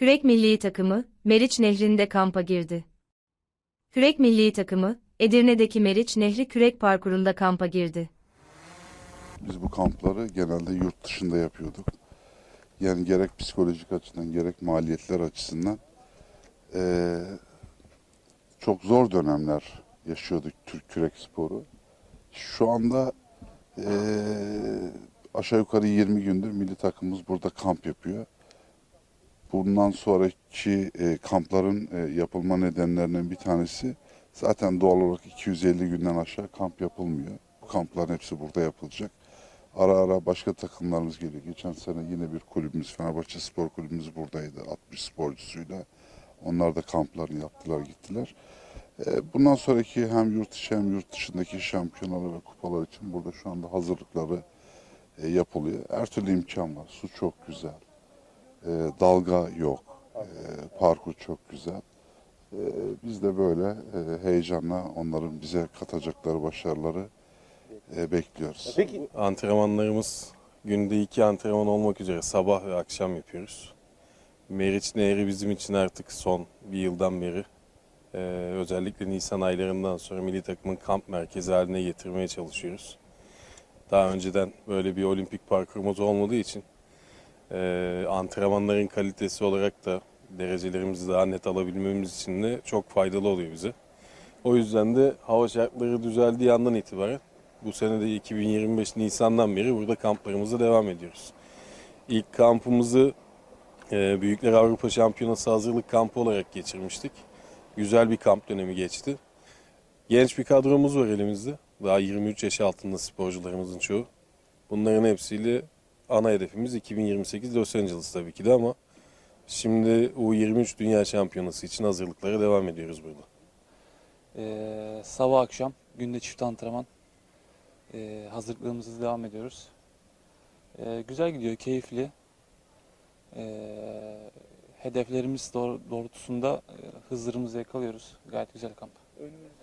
Kürek milli takımı, Meriç Nehri'nde kampa girdi. Kürek milli takımı, Edirne'deki Meriç Nehri kürek parkurunda kampa girdi. Biz bu kampları genelde yurt dışında yapıyorduk. Yani gerek psikolojik açıdan gerek maliyetler açısından eee, çok zor dönemler yaşıyorduk Türk kürek sporu. Şu anda eee, aşağı yukarı 20 gündür milli takımımız burada kamp yapıyor. Bundan sonraki e, kampların e, yapılma nedenlerinden bir tanesi zaten doğal olarak 250 günden aşağı kamp yapılmıyor. Bu kampların hepsi burada yapılacak. Ara ara başka takımlarımız geliyor. Geçen sene yine bir kulübümüz, Fenerbahçe Spor Kulübümüz buradaydı. 60 sporcusuyla. Onlar da kamplarını yaptılar, gittiler. E, Bundan sonraki hem yurt içi hem yurt dışındaki şampiyonalar ve kupalar için burada şu anda hazırlıkları e, yapılıyor. Her türlü imkan var. Su çok güzel. E, dalga yok. E, parkur çok güzel. E, biz de böyle e, heyecanla onların bize katacakları başarıları e, bekliyoruz. Peki Antrenmanlarımız günde iki antrenman olmak üzere sabah ve akşam yapıyoruz. Meriç Nehri bizim için artık son bir yıldan beri e, özellikle Nisan aylarından sonra milli takımın kamp merkezi haline getirmeye çalışıyoruz. Daha önceden böyle bir olimpik parkurumuz olmadığı için e, antrenmanların kalitesi olarak da derecelerimizi daha net alabilmemiz için de çok faydalı oluyor bize. O yüzden de hava şartları düzeldiği andan itibaren bu sene de 2025 Nisan'dan beri burada kamplarımıza devam ediyoruz. İlk kampımızı e, Büyükler Avrupa Şampiyonası hazırlık kampı olarak geçirmiştik. Güzel bir kamp dönemi geçti. Genç bir kadromuz var elimizde. Daha 23 yaş altında sporcularımızın çoğu. Bunların hepsiyle ana hedefimiz 2028 Los Angeles tabii ki de ama şimdi U23 Dünya Şampiyonası için hazırlıklara devam ediyoruz burada. Ee, sabah akşam günde çift antrenman. Ee, hazırlıklarımıza devam ediyoruz. Ee, güzel gidiyor, keyifli. Ee, hedeflerimiz doğr- doğrultusunda e, hızlarımızı yakalıyoruz. Gayet güzel kamp. önümüzdeki